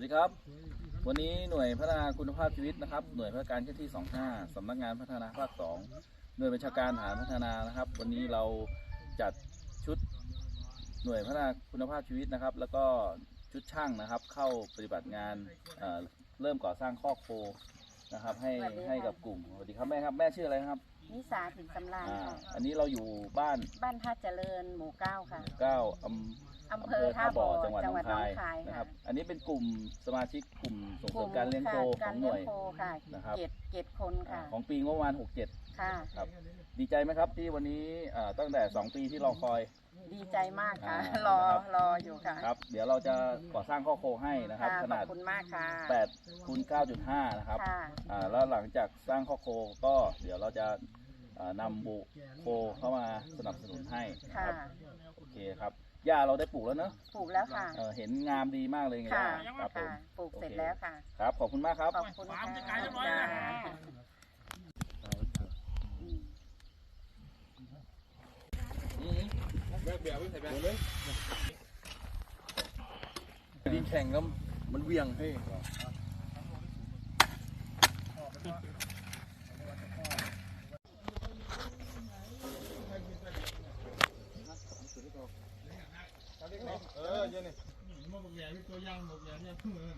วัสดีครับ วันนี้หน่วยพัฒนาคุณภาพชีวิตนะครับ หน่วยพัฒนาการเคลื่อนที่ 25สำนักงานพัฒนาภาค 2 หน่วยบัญชาการฐานพัฒนานะครับ วันนี้เราจัดชุดหน่วยพัฒนาคุณภาพชีวิตนะครับ แล้วก็ชุดช่างนะครับ เข้าปฏิบัติงานเเริ่มก่อสร้างคอกโคนะครับ ให้ให้กับกลุ่มสวัสดีครับแม่ครับแม่ชื่ออะไรครับ นิสาถิ่นสำราญอ่าค่ะอันนี้เราอยู่บ้านบ้านท่าเจริญหมู่เก้าค่ะ เก้าอำอำเภอท่าบ่อจังหวัดหนองคายคายนะคค่ะรับ อันนี้เป็นกลุ่มสมาชิกกลุ่มส่งเสริมการเลี้ยงโคขกาอรงหเลี้น่ยวยงโคค่ะนะครับ เจ็ดเจ็ดคนค่ะของปีงบประมาณ 67 ค่ะ ครับ ดีใจไหมครับที่วันนี้เอ่อตั้งแต่ 2 ปีที่รอคอย ดีใจมากค่ะ อ่ารอนะครับ รออยู่ค่ะครับ เดี๋ยวเราจะก่อสร้างข้อโคให้นะครับ ค่ะขขอนาดบคุณมากค่ะ8คูณ9.5 นะครับค่ะ อ่าแล้วหลังจากสร้างข้อโคก็เดี๋ยวเราจะเอ่อ นำบุโคเข้ามาสนับสนุนให้นะค่ะ ครับโอเคครับหญ้าเราได้ปลูกแล้วเนอะปลูกแล้วค่ะ เอ่อเห็นงามดีมากเลยไงค่ะหญ้าครับผค่ะ มปลูกเสร็จโอเคแล้วค่ะ ครับขอบคุณมากครับ ขอบคุณค่ะจ้าอืมดินแข็งแล้วมันเวียงให้ เออเย้เนี่ยหนึ่งโมกแก่พี่ตัวย่างโมกแก่เนี่ยพี่เมือง